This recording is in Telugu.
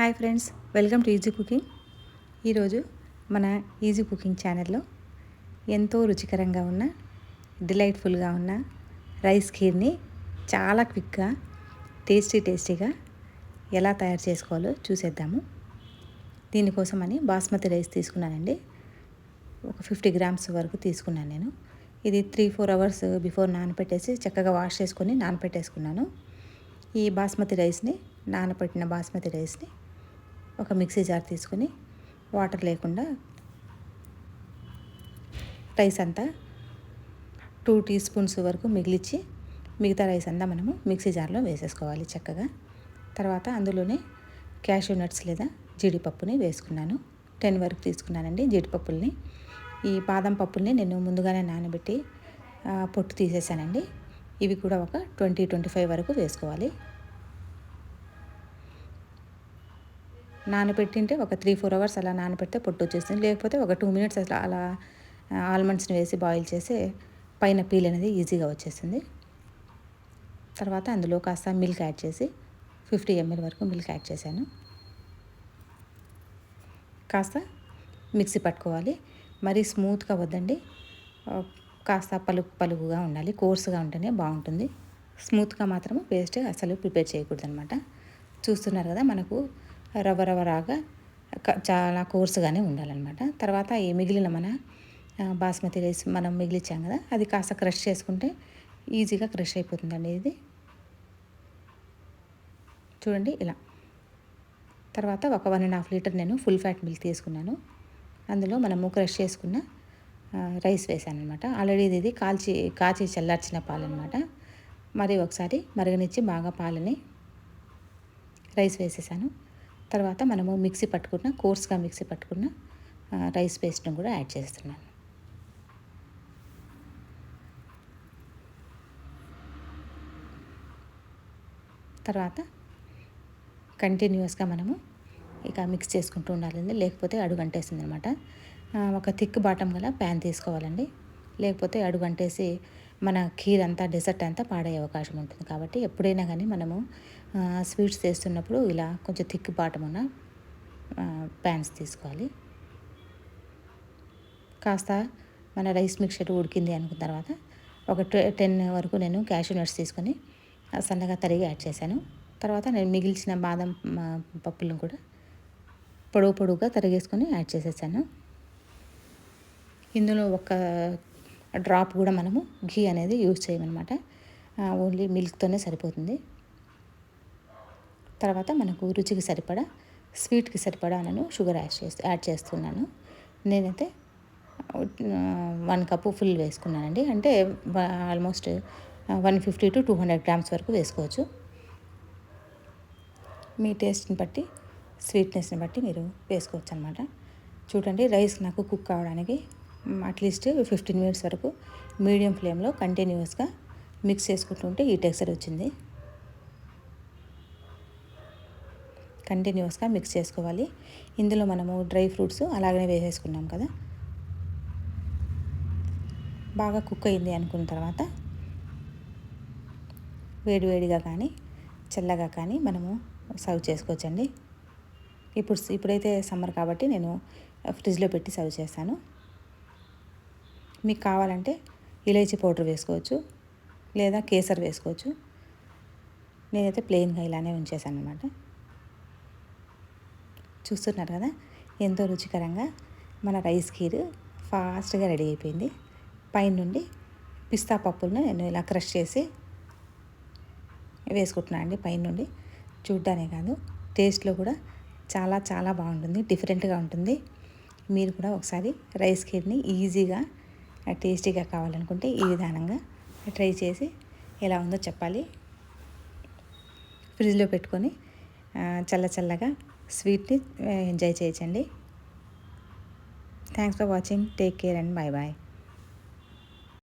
Hi friends welcome to easy cooking. ఈరోజు మన ఈజీ కుకింగ్ ఛానల్లో ఎంతో రుచికరంగా ఉన్న డిలైట్ఫుల్గా ఉన్న రైస్ ఖీర్ని చాలా క్విక్గా టేస్టీ టేస్టీగా ఎలా తయారు చేసుకోవాలో చూసేద్దాము. దీనికోసమని బాస్మతి రైస్ తీసుకున్నానండి. ఒక ఫిఫ్టీ గ్రామ్స్ వరకు తీసుకున్నాను నేను. ఇది త్రీ ఫోర్ అవర్స్ బిఫోర్ నానపెట్టేసి చక్కగా వాష్ చేసుకొని నానపెట్టేసుకున్నాను. ఈ బాస్మతి రైస్ని నానబెట్టిన బాస్మతి రైస్ని ఒక మిక్సీ జార్ తీసుకుని వాటర్ లేకుండా రైస్ అంతా టూ టీ స్పూన్స్ వరకు మిగిలిచ్చి మిగతా రైస్ అంతా మనము మిక్సీ జార్లో వేసేసుకోవాలి చక్కగా. తర్వాత అందులోనే క్యాషూ నట్స్ లేదా జీడిపప్పుని వేసుకున్నాను. టెన్ వరకు తీసుకున్నానండి జీడిపప్పుల్ని. ఈ బాదం పప్పుల్ని నేను ముందుగానే నానబెట్టి పొట్టు తీసేసానండి. ఇవి కూడా ఒక ట్వంటీ ట్వంటీ ఫైవ్ వరకు వేసుకోవాలి. నానబెట్టింటే ఒక త్రీ ఫోర్ అవర్స్ అలా నానబెడితే పొట్టు వచ్చేస్తుంది. లేకపోతే ఒక టూ మినిట్స్ అసలు అలా ఆల్మండ్స్ని వేసి బాయిల్ చేసి పైన పీల్ అనేది ఈజీగా వచ్చేస్తుంది. తర్వాత అందులో కాస్త మిల్క్ యాడ్ చేసి ఫిఫ్టీ ఎంఎల్ వరకు మిల్క్ యాడ్ చేశాను. కాస్త మిక్సీ పట్టుకోవాలి. మరీ స్మూత్గా వద్దండి. కాస్త పలుకు పలుకుగా ఉండాలి. కోర్సుగా ఉంటేనే బాగుంటుంది. స్మూత్గా మాత్రం పేస్ట్ అసలు ప్రిపేర్ చేయకూడదు అనమాట చూస్తున్నారు కదా మనకు రవ్వ రవ్వ రాగా చాలా కోర్సుగానే ఉండాలన్నమాట. తర్వాత ఈ మిగిలిన మన బాస్మతి రైస్ మనం మిగిలిచ్చాం కదా అది కాస్త క్రష్ చేసుకుంటే ఈజీగా క్రష్ అయిపోతుందండి ఇది. చూడండి ఇలా. తర్వాత ఒక వన్ అండ్ హాఫ్ లీటర్ నేను ఫుల్ ఫ్యాట్ మిల్క్ తీసుకున్నాను. అందులో మనము క్రష్ చేసుకున్న రైస్ వేసాను అనమాట ఆల్రెడీ ఇది కాల్చి కాచి చల్లార్చిన పాలనమాట మరి ఒకసారి మరగనిచ్చి బాగా పాలని రైస్ వేసేసాను. తర్వాత మనము మిక్సీ పట్టుకున్న కోర్స్గా మిక్సీ పట్టుకున్న రైస్ పేస్ట్ను కూడా యాడ్ చేస్తున్నాను. తర్వాత కంటిన్యూస్గా మనము ఇక మిక్స్ చేసుకుంటూ ఉండాలండి. లేకపోతే అడుగు అంటేస్తుంది అనమాట ఒక థిక్ బాటం గల ప్యాన్ తీసుకోవాలండి. లేకపోతే అడుగు అంటేసి మన ఖీర్ అంతా డెసర్ట్ అంతా పాడే అవకాశం ఉంటుంది. కాబట్టి ఎప్పుడైనా కానీ మనము స్వీట్స్ చేస్తున్నప్పుడు ఇలా కొంచెం థిక్ బాటం ఉన్న ప్యాన్స్ తీసుకోవాలి. కాస్త మన రైస్ మిక్చర్ ఉడికింది అనుకున్న తర్వాత ఒక టెన్ వరకు నేను క్యాషూ నట్స్ తీసుకొని సన్నగా తరిగి యాడ్ చేశాను. తర్వాత నేను మిగిల్చిన బాదం పప్పులను కూడా పొడవు పొడవుగా తరిగేసుకొని యాడ్ చేసేసాను. ఇందులో ఒక డ్రాప్ కూడా మనము ఘీ అనేది యూజ్ చేయమన్నమాట. ఓన్లీ మిల్క్తోనే సరిపోతుంది. తర్వాత మనకు రుచికి సరిపడా స్వీట్కి సరిపడా నేను షుగర్ యాడ్ చేస్తూ యాడ్ చేస్తున్నాను. నేనైతే వన్ కప్పు ఫుల్ వేసుకున్నానండి. అంటే almost one fifty to two hundred grams వరకు వేసుకోవచ్చు. మీ టేస్ట్ని బట్టి స్వీట్నెస్ని బట్టి మీరు వేసుకోవచ్చు అనమాట చూడండి రైస్ నాకు కుక్ కావడానికి అట్లీస్ట్ ఫిఫ్టీన్ మినిట్స్ వరకు మీడియం ఫ్లేమ్లో కంటిన్యూస్గా మిక్స్ చేసుకుంటుంటే ఈ టెక్స్చర్ వచ్చింది. కంటిన్యూస్గా మిక్స్ చేసుకోవాలి. ఇందులో మనము డ్రై ఫ్రూట్స్ అలాగనే వేసేసుకున్నాం కదా. బాగా కుక్ అయింది అనుకున్న తర్వాత వేడివేడిగా కానీ చల్లగా కానీ మనము సర్వ్ చేసుకోవచ్చండి. ఇప్పుడు ఇప్పుడైతే సమ్మర్ కాబట్టి నేను ఫ్రిడ్జ్లో పెట్టి సర్వ్ చేస్తాను. మీకు కావాలంటే ఇలైచి పౌడర్ వేసుకోవచ్చు లేదా కేసర్ వేసుకోవచ్చు. నేనైతే ప్లెయిన్గా ఇలానే ఉంచేసాను అనమాట చూస్తున్నారు కదా ఎంతో రుచికరంగా మన రైస్ ఖీర్ ఫాస్ట్గా రెడీ అయిపోయింది. పైనుండి పిస్తా పప్పులను నేను ఇలా క్రష్ చేసి వేసుకుంటున్నాను అండి పైనుండి. చూడ్డానే కాదు టేస్ట్లో కూడా చాలా చాలా బాగుంటుంది డిఫరెంట్గా ఉంటుంది. మీరు కూడా ఒకసారి రైస్ ఖీర్ని ఈజీగా టేస్టీగా కావాలనుకుంటే ఈ విధానంగా ట్రై చేసి ఎలా ఉందో చెప్పాలి. ఫ్రిడ్జ్లో పెట్టుకొని చల్ల చల్లగా స్వీట్ని ఎంజాయ్ చేయించండి thanks for watching. Take care and bye bye